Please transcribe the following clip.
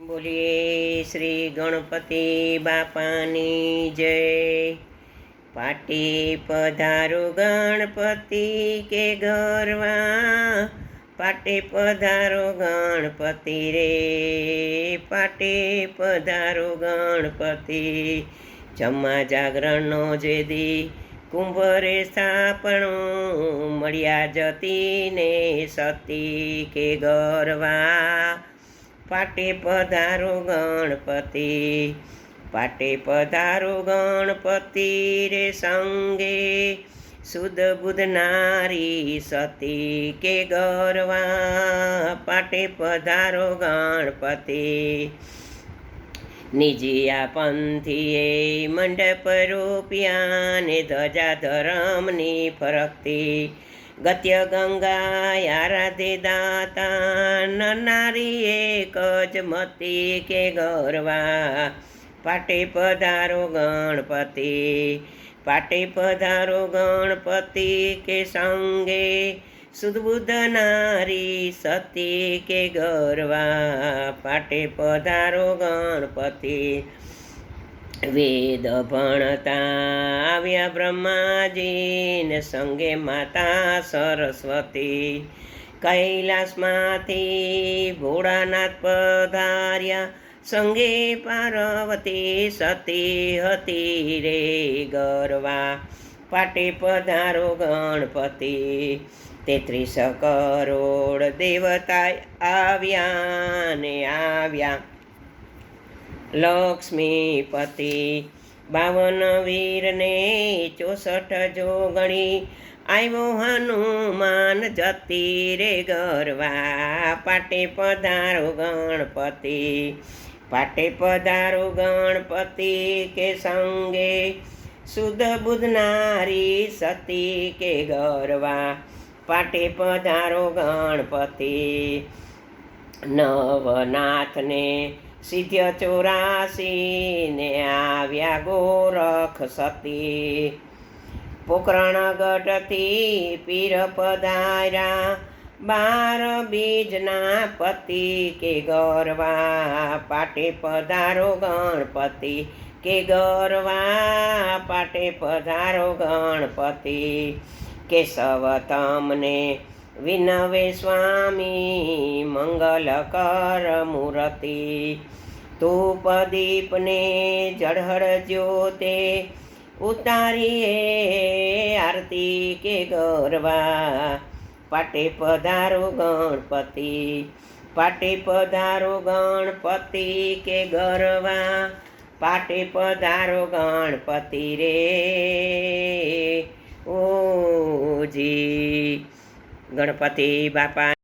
બોલીએ શ્રી ગણપતિ બાપાની જય. પાટી પધારો ગણપતિ કે ગરવા પાટે પધારો ગણપતિ રે. પાટે પધારો ગણપતિ. જમા જાગરણનો જે દી કુંભરે સ્થાપણું. મળ્યા જતી ને સતી કે ગરવા. પાટે પધારો ગણપતિ, પાટે પધારો ગણપતિ રે સંગે. સુદ નારી સતી કે ગરવા, પાટે પધારો ગણપતિ. નિજિયા પંથીએ મંડપ રૂપિયા ને ધજા ધરમની ફરકતી ગત્ય ગંગા આરાધે દાતા નારી એક જ મતી કે ગરવા. પાટે પધારો ગણપતિ, પાટે પધારો ગણપતિ કે સંગે. સુદબુદ્ધ નારી સતી કે ગરવા. પાટે પધારો ગણપતિ વેદ ભણતા આવ્યા બ્રહ્માજીને સંગે માતા સરસ્વતી. કૈલાસમાંથી ભોળાનાથ પધાર્યા, સંગે પાર્વતી સતી હતી રે ગરવા. પાટે પધારો ગણપતિ, તેત્રીસ કરોડ દેવતા આવ્યા ને આવ્યા. લક્ષ્મીપતિ, બાવન વીરને ચોસઠ જોગણી આવ્યો હનુમાન જતી રે ગરવા, પાટે પધારો ગણપતિ, પાટે પધારો ગણપતિ કે સંગે શુદ્ધ બુધનારી સતી કે ગરવા, પાટે પધારો ગણપતિ. નવનાથને સિદ્ધ ચોરાસી ને આવ્યા ગોરખ સતી. પોકરણ ગઢથી પીર પધાર્યા બાર બીજના પતિ કે ગરવા. પાટે પધારો ગણપતિ કે ગરવા. પાટે પધારો ગણપતિ કેશવ તમને વિનવે સ્વામી મંગલ કર મૂર્તિ ધૂપ દીપને જળહળ જ્યોતે ઉતારીએ આરતી કે ગરવા પાટે પધારો ગણપતિ પાટે પધારો ગણપતિ કે ગરવા પાટે ગણપતિ રે ગણપતિ બાપા